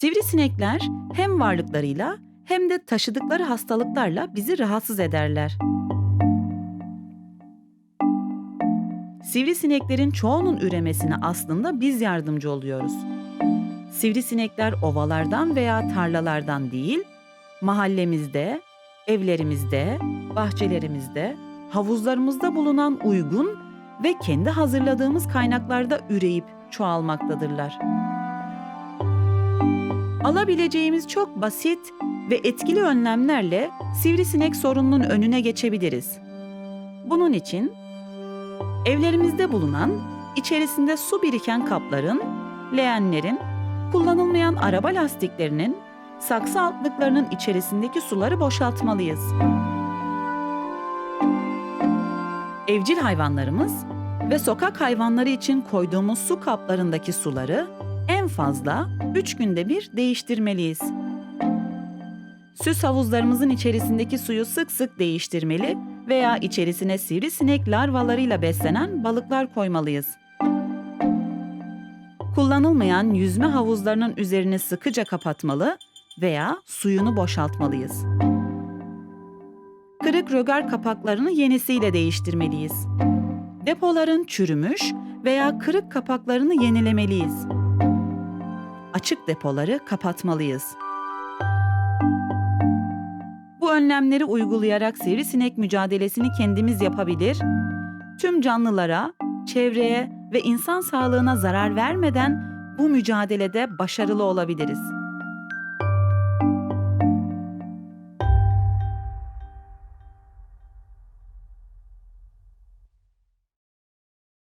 Sivrisinekler hem varlıklarıyla hem de taşıdıkları hastalıklarla bizi rahatsız ederler. Sivrisineklerin çoğunun üremesine aslında biz yardımcı oluyoruz. Sivrisinekler ovalardan veya tarlalardan değil, mahallemizde, evlerimizde, bahçelerimizde, havuzlarımızda bulunan uygun ve kendi hazırladığımız kaynaklarda üreyip çoğalmaktadırlar. Alabileceğimiz çok basit ve etkili önlemlerle sivrisinek sorununun önüne geçebiliriz. Bunun için evlerimizde bulunan, içerisinde su biriken kapların, leğenlerin, kullanılmayan araba lastiklerinin, saksı altlıklarının içerisindeki suları boşaltmalıyız. Evcil hayvanlarımız ve sokak hayvanları için koyduğumuz su kaplarındaki suları fazla 3 günde bir değiştirmeliyiz. Süs havuzlarımızın içerisindeki suyu sık sık değiştirmeli veya içerisine sivrisinek larvalarıyla beslenen balıklar koymalıyız. Kullanılmayan yüzme havuzlarının üzerini sıkıca kapatmalı veya suyunu boşaltmalıyız. Kırık rögar kapaklarını yenisiyle değiştirmeliyiz. Depoların çürümüş veya kırık kapaklarını yenilemeliyiz. Açık depoları kapatmalıyız. Bu önlemleri uygulayarak sivrisinek mücadelesini kendimiz yapabilir, tüm canlılara, çevreye ve insan sağlığına zarar vermeden bu mücadelede başarılı olabiliriz.